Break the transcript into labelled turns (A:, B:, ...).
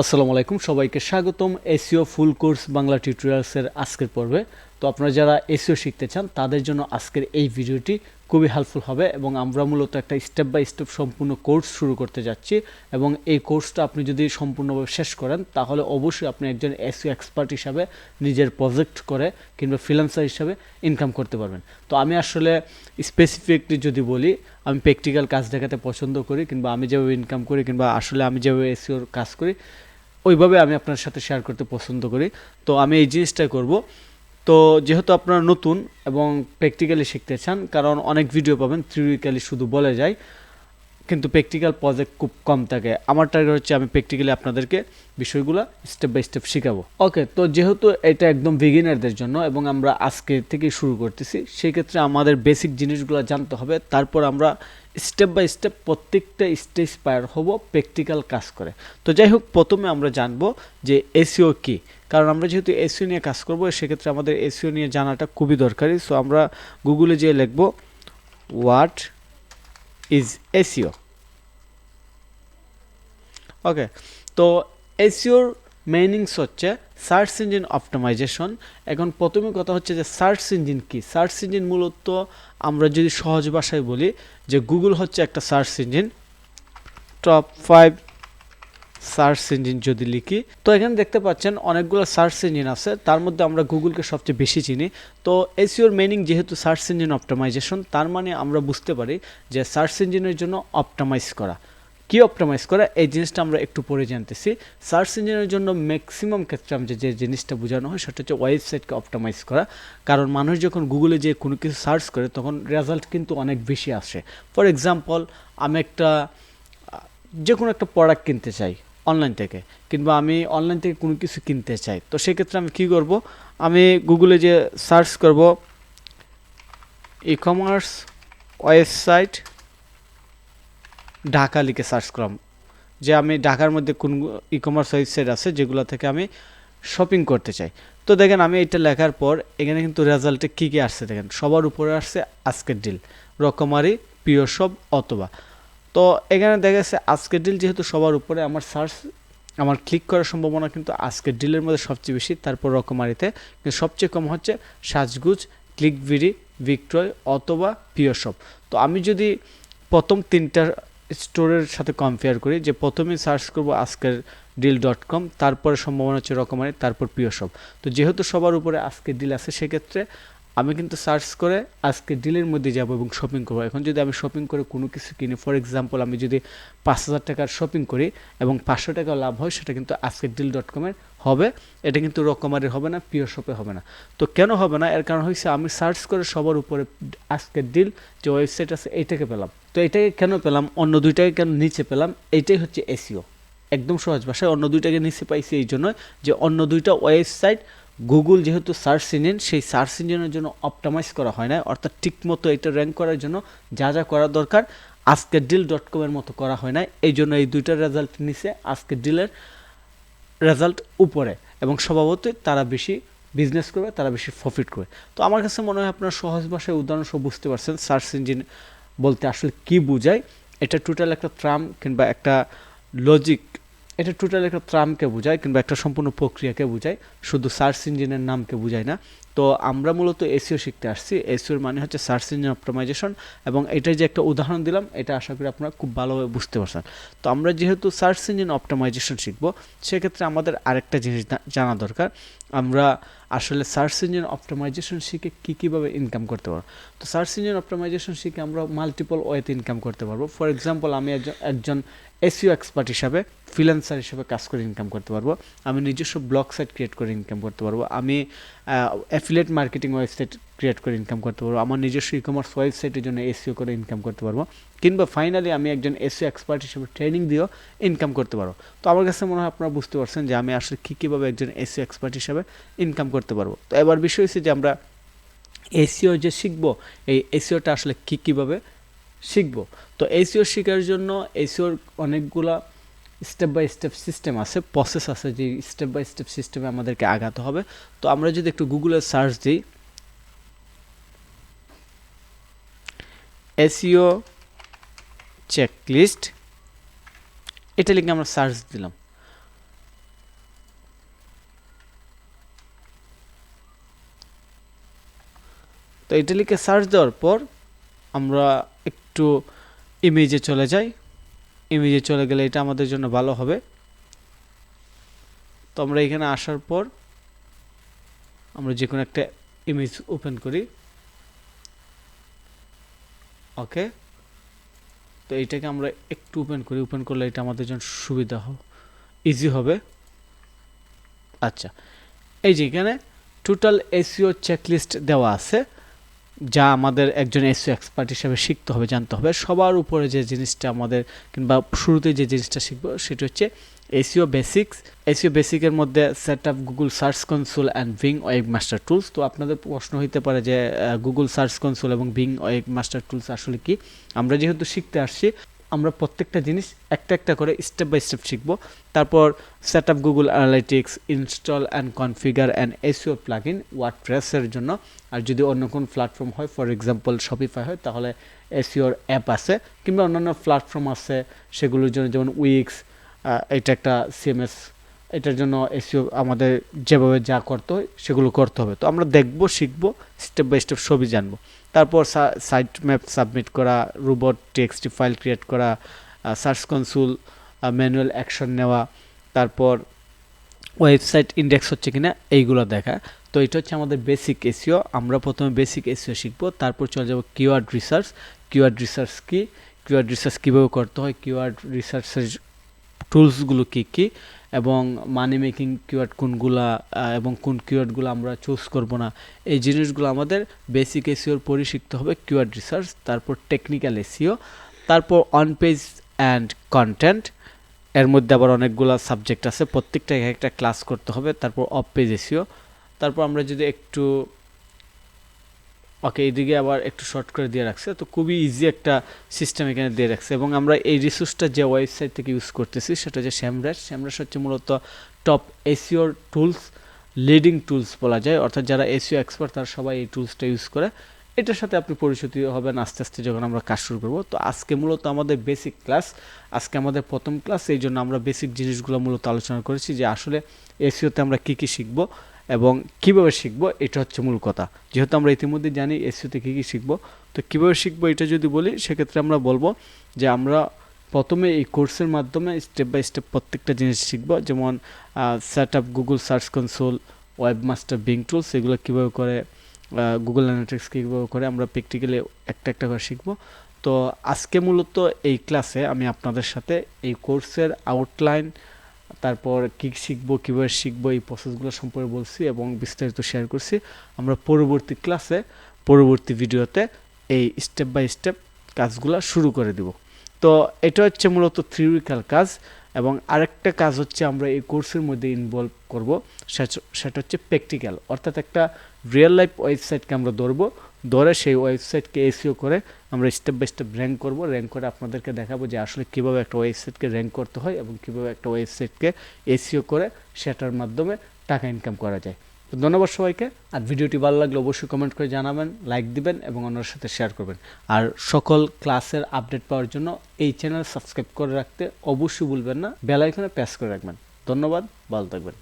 A: আসসালামু আলাইকুম, সবাইকে স্বাগতম এসিও ফুল কোর্স বাংলা টিউটোরিয়ালসের আজকের পর্বে। তো আপনারা যারা এসিও শিখতে চান, তাদের জন্য আজকের এই ভিডিওটি খুবই হেল্পফুল হবে এবং আমরা মূলত একটা স্টেপ বাই স্টেপ সম্পূর্ণ কোর্স শুরু করতে যাচ্ছি এবং এই কোর্সটা আপনি যদি সম্পূর্ণভাবে শেষ করেন, তাহলে অবশ্যই আপনি একজন এসিও এক্সপার্ট হিসাবে নিজের প্রজেক্ট করে কিংবা ফ্রিল্যান্সার হিসাবে ইনকাম করতে পারবেন। তো আমি আসলে স্পেসিফিকলি যদি বলি, আমি প্র্যাকটিক্যাল কাজ দেখাতে পছন্দ করি কিংবা আমি যেভাবে ইনকাম করি কিংবা আসলে আমি যেভাবে এসিওর কাজ করি, ওইভাবে আমি আপনার সাথে শেয়ার করতে পছন্দ করি। তো আমি এই জিনিসটাই করব। তো যেহেতু আপনারা নতুন এবং প্র্যাকটিক্যালি শিখতে চান, কারণ অনেক ভিডিও পাবেন থিওরিক্যালি শুধু বলে যায়, কিন্তু প্র্যাকটিক্যাল প্রজেক্ট খুব কম থাকে। আমার টার্গেট হচ্ছে আমি প্র্যাকটিক্যালি আপনাদেরকে বিষয়গুলো স্টেপ বাই স্টেপ শেখাবো। ওকে তো যেহেতু এটা একদম বিগিনারদের জন্য এবং আমরা আজকে থেকে শুরু করতেছি সেই ক্ষেত্রে আমাদের বেসিক জিনিসগুলো জানতে হবে, তারপর আমরা স্টেপ বাই স্টেপ প্রত্যেকটা স্টেজ পার হব প্র্যাকটিক্যাল কাজ করে। তো যাই হোক, প্রথমে আমরা জানব যে এসিও কি। কারণ আমরা যেহেতু এসিও নিয়ে কাজ করব, সেক্ষেত্রে আমাদের এসিও নিয়ে জানাটা খুবই দরকারি। সো আমরা গুগলে যেয়ে লিখব হোয়াট ইজ এসিও ওকে তো এসিওর মেনিংস হচ্ছে সার্চ ইঞ্জিন অপটিমাইজেশন এখন প্রথমে কথা হচ্ছে যে সার্চ ইঞ্জিন কি? সার্চ ইঞ্জিন মূলত আমরা যদি সহজ ভাষায় বলি যে গুগল হচ্ছে একটা search engine top five search engine যদি লিখি, তো এখানে দেখতে পাচ্ছেন অনেকগুলো সার্চ ইঞ্জিন আছে, তার মধ্যে আমরা গুগলকে সবচেয়ে বেশি চিনি। তো এসিওর মেনিং যেহেতু সার্চ ইঞ্জিন অপটিমাইজেশন তার মানে আমরা বুঝতে পারি যে সার্চ ইঞ্জিনের জন্য অপটিমাইজ করা। কি অপটিমাইজ করা? এই জিনিসটা আমরা একটু পরে জানতেছি। সার্চ ইঞ্জিনের জন্য ম্যাক্সিমাম ক্ষেত্রে আমরা যে জিনিসটা বোঝানো হয়, সেটা হচ্ছে ওয়েবসাইটকে অপটিমাইজ করা। কারণ মানুষ যখন গুগলে যে কোনো কিছু সার্চ করে, তখন রেজাল্ট কিন্তু অনেক বেশি আসে। ফর এক্সাম্পল আমি একটা যে কোনো একটা প্রোডাক্ট কিনতে চাই। অনলাইন থেকে। কিংবা আমি অনলাইন থেকে কোনো কিছু কিনতে চাই। তো সেক্ষেত্রে আমি কী করব? আমি গুগলে যে সার্চ করব ই কমার্স ওয়েবসাইট ঢাকা লিখে সার্চ করলাম যে আমি ঢাকার মধ্যে কোন ই কমার্স ওয়েবসাইট আছে, যেগুলো থেকে আমি শপিং করতে চাই। তো দেখেন আমি এটা লেখার পর এখানে কিন্তু রেজাল্টে কী কী আসছে দেখেন। সবার উপরে আসছে আজকের ডিল রকমারি প্রিয় সব অথবা। তো এখানে দেখা যাচ্ছে আজকের ডিল যেহেতু সবার উপরে আমার সার্চ আমার ক্লিক করার সম্ভাবনা কিন্তু আজকের ডিলের মধ্যে সবচেয়ে বেশি, তারপর রকমারিতে। কিন্তু সবচেয়ে কম হচ্ছে সাজগুজ ক্লিকভিডি ভিক্টয় অথবা প্রিয় সব তো আমি যদি প্রথম তিনটার স্টোরের সাথে কম্পেয়ার করি, যে প্রথমে সার্চ করব আজকের ডিল ডট কম তারপরে সম্ভাবনা হচ্ছে রকমারি, তারপর প্রিয় সব তো যেহেতু সবার উপরে আজকের ডিল আছে, সেক্ষেত্রে আমি কিন্তু সার্চ করে আজকে ডিলের মধ্যে যাব এবং শপিং করব। এখন যদি আমি শপিং করে কোনো কিছু কিনি ফর এক্সাম্পল আমি যদি পাঁচ হাজার টাকার শপিং করি এবং পাঁচশো টাকা লাভ হয়, সেটা কিন্তু আজকের ডিল ডট কমের হবে। এটা কিন্তু রকমারের হবে না পিওর শপে হবে না। তো কেন হবে না? এর কারণ হচ্ছে আমি সার্চ করে সবার উপরে আজকের ডিল যে ওয়েবসাইট আছে, এইটাকে পেলাম। তো এটাকে কেন পেলাম? অন্য দুইটাকে কেন নিচে পেলাম? এইটাই হচ্ছে এসিও একদম সহজ ভাষায় অন্য দুইটাকে নিচে পাইছি এই জন্য যে অন্য দুইটা ওয়েবসাইট গুগল যেহেতু সার্চ ইঞ্জিন সেই সার্চ ইঞ্জিনের জন্য অপটামাইজ করা হয় না। অর্থাৎ ঠিকমতো এটা র্যাঙ্ক করার জন্য যা যা করা দরকার, আজকে ডিল ডট কমের মতো করা হয় না। এই জন্য এই দুইটার রেজাল্ট নিচে আজকে ডিলের রেজাল্ট উপরে। এবং স্বভাবতই তারা বেশি বিজনেস করবে, তারা বেশি প্রফিট করবে। তো আমার কাছে মনে হয় আপনার সহজ ভাষায় উদাহরণ সব বুঝতে পারছেন সার্চ ইঞ্জিন বলতে আসলে কি বোঝায়। এটা টোটাল একটা ট্রাম কিংবা একটা লজিক এটা টোটাল একটা ট্রামকে বোঝায় কিংবা একটা সম্পূর্ণ প্রক্রিয়াকে বোঝায়। শুধু সার্চ ইঞ্জিনের নামকে বোঝায় না। তো আমরা মূলত এসিও শিখতে আসছি। এসিওর মানে হচ্ছে সার্চ ইঞ্জিন অপ্টোমাইজেশন এবং এটার যে একটা উদাহরণ দিলাম, এটা আশা করি আপনারা খুব ভালোভাবে বুঝতে পারছেন। তো আমরা যেহেতু সার্চ ইঞ্জিন অপটোমাইজেশন শিখব, সেক্ষেত্রে আমাদের আরেকটা জিনিস জানা দরকার। আমরা আসলে সার্চ ইঞ্জিন অপটোমাইজেশন শিখে কী কীভাবে ইনকাম করতে পারব? তো সার্চ ইঞ্জিন অপটোমাইজেশন শিখে আমরা মাল্টিপল ওয়েতে ইনকাম করতে পারব। ফর এক্সাম্পল আমি একজন এসিও এক্সপার্ট হিসাবে ফ্রিল্যান্সার হিসাবে কাজ করে ইনকাম করতে পারব। আমি নিজস্ব ব্লগ সাইট ক্রিয়েট করে ইনকাম করতে পারব। আমি অ্যাফিলেট মার্কেটিং ওয়েবসাইট ক্রিয়েট করে ইনকাম করতে পারব, আমার নিজস্ব ই কমার্স ওয়েবসাইটের জন্য এসিও করে ইনকাম করতে পারব, কিংবা ফাইনালি আমি একজন এসিও এক্সপার্ট হিসেবে ট্রেনিং দিয়েও ইনকাম করতে পারব। তো আমার কাছে মনে হয় আপনারা বুঝতে পারছেন যে আমি আসলে কী কীভাবে একজন এসিও এক্সপার্ট হিসেবে ইনকাম করতে পারব। তো এবার বিষয় হচ্ছে যে আমরা এসিও যে শিখব, এই এসিওটা আসলে কী কীভাবে শিখব? তো এসিও শেখার জন্য এসিওর অনেকগুলা স্টেপ বাই স্টেপ সিস্টেম আছে প্রসেস আছে, যে স্টেপ বাই স্টেপ সিস্টেমে আমাদেরকে আগাতে হবে। তো আমরা যদি একটু গুগলে সার্চ দিই এসিও চেকলিস্ট এটা লিখে আমরা সার্চ দিলাম। তো এটা লিখে সার্চ দেওয়ার পর আমরা একটু ইমেজে চলে যাই। ইমেজে চলে গেলে এটা আমাদের জন্য ভালো হবে। তো আমরা এখানে আসার পর আমরা যে কোনো একটা ইমেজ ওপেন করি। ওকে? তো এইটাকে আমরা একটু ওপেন করি। ওপেন করলে এটা আমাদের জন্য সুবিধা হবে ইজি হবে। আচ্ছা এই যে এখানে টোটাল এসিও চেকলিস্ট দেওয়া আছে, যা আমাদের একজন এসিও এক্সপার্ট হিসেবে শিখতে হবে, জানতে হবে। সবার উপরে যে জিনিসটা আমাদের কিংবা শুরুতে যে জিনিসটা শিখব, সেটা হচ্ছে এসিও বেসিক্স এসিও বেসিকের মধ্যে set up Google search console and ভিং web master tools তো আপনাদের প্রশ্ন হইতে পারে যে গুগল সার্চ কনসোল এবং ভিং ওয়েব মাস্টার টুলস আসলে কি? আমরা যেহেতু শিখতে আসছি, আমরা প্রত্যেকটা জিনিস একটা একটা করে স্টেপ বাই স্টেপ শিখব। তারপর set up Google analytics install and configure and SEO plugin word প্রেসের জন্য। আর যদি অন্য কোনো প্ল্যাটফর্ম হয় ফর এক্সাম্পল শপিফাই হয়, তাহলে এসিওর অ্যাপ আছে। কিংবা অন্যান্য প্ল্যাটফর্ম আছে, সেগুলোর জন্য যেমন উইক্স এটা একটা সিএমএস এটার জন্য এসিও আমাদের যেভাবে যা করতে হয় সেগুলো করতে হবে। তো আমরা দেখব, শিখব স্টেপ বাই স্টেপ সবই জানব। তারপর সাইট ম্যাপ সাবমিট করা রোবট টেক্সটি ফাইল ক্রিয়েট করা সার্চ কনসোল ম্যানুয়াল অ্যাকশন নেওয়া, তারপর ওয়েবসাইট ইন্ডেক্স হচ্ছে কিনা এইগুলো দেখা। তো এটা হচ্ছে আমাদের বেসিক এসিও আমরা প্রথমে বেসিক এসিও শিখব, তারপর চলে যাব কিওয়ার্ড রিসার্চ কিওয়ার্ড রিসার্চ কি? কিওয়ার্ড রিসার্চ কীভাবে করতে হয়? কিওয়ার্ড রিসার্চের টুলসগুলো কী কী এবং মানি মেকিং কিওয়ার্ড কোনগুলা এবং কোন কিওয়ার্ডগুলো আমরা চুজ করব না, এই জিনিসগুলো আমাদের বেসিক এসিওর পরই শিখতে হবে কিওয়ার্ড রিসার্চ তারপর টেকনিক্যাল এসিও তারপর অন পেজ অ্যান্ড কন্টেন্ট এর মধ্যে আবার অনেকগুলো সাবজেক্ট আছে প্রত্যেকটা এক একটা ক্লাস করতে হবে, তারপর অফ পেজ এসিও তারপর আমরা যদি একটু ওকে এইদিকে আবার একটু শর্ট করে দিয়ে রাখছে। তো খুবই ইজি একটা সিস্টেম এখানে দিয়ে রাখছে এবং আমরা এই রিসোর্সটা যে ওয়েবসাইট থেকে ইউজ করতেছি, সেটা হচ্ছে শ্যামরাস শ্যামরাস হচ্ছে মূলত টপ এসিওর টুলস লিডিং টুলস বলা যায়। অর্থাৎ যারা এসিও এক্সপার্ট তারা সবাই এই টুলসটা ইউজ করে। এটার সাথে আপনি পরিচিত হবেন আস্তে আস্তে যখন আমরা কাজ শুরু করব। তো আজকে মূলত আমাদের বেসিক ক্লাস আজকে আমাদের প্রথম ক্লাস এই জন্য আমরা বেসিক জিনিসগুলো মূলত আলোচনা করেছি যে আসলে এসিওতে আমরা কী কী শিখব। এবং কীভাবে শিখব, এটা হচ্ছে মূল কথা। যেহেতু আমরা ইতিমধ্যে জানি এসিওতে কী কী শিখব, তো কীভাবে শিখব এটা যদি বলি, সেক্ষেত্রে আমরা বলব যে আমরা প্রথমে এই কোর্সের মাধ্যমে স্টেপ বাই স্টেপ প্রত্যেকটা জিনিস শিখব, যেমন set up Google search console webmaster Bing tools এগুলো কীভাবে করে গুগল অ্যানালিটিক্স কীভাবে করে আমরা প্র্যাকটিক্যালি একটা একটা করে শিখব। তো আজকে মূলত এই ক্লাসে আমি আপনাদের সাথে এই কোর্সের আউটলাইন তারপর কী শিখব, কীভাবে শিখব, এই প্রসেসগুলো সম্পর্কে বলছি এবং বিস্তারিত শেয়ার করছি। আমরা পরবর্তী ক্লাসে পরবর্তী ভিডিওতে এই স্টেপ বাই স্টেপ কাজগুলো শুরু করে দিব। তো এটা হচ্ছে মূলত থিওরিক্যাল কাজ এবং আরেকটা কাজ হচ্ছে আমরা এই কোর্সের মধ্যে ইনভলভ করব, সেটা হচ্ছে প্র্যাকটিক্যাল অর্থাৎ একটা রিয়েল লাইফ ওয়েবসাইটকে আমরা ধরবো ধরে সেই ওয়েবসাইটকে এসিও করে আমরা স্টেপ বাই স্টেপ র্যাঙ্ক করব। র্যাঙ্ক করে আপনাদেরকে দেখাবো যে আসলে কীভাবে একটা ওয়েবসাইটকে র্যাঙ্ক করতে হয় এবং কীভাবে একটা ওয়েবসাইটকে এসিও করে সেটার মাধ্যমে টাকা ইনকাম করা যায়। তো ধন্যবাদ সবাইকে। আর ভিডিওটি ভালো লাগলে অবশ্যই কমেন্ট করে জানাবেন লাইক দিবেন এবং অন্যের সাথে শেয়ার করবেন। আর সকল ক্লাসের আপডেট পাওয়ার জন্য এই চ্যানেল সাবস্ক্রাইব করে রাখতে অবশ্যই ভুলবেন না। বেলাইকনে প্রেস করে রাখবেন। ধন্যবাদ, ভালো থাকবেন।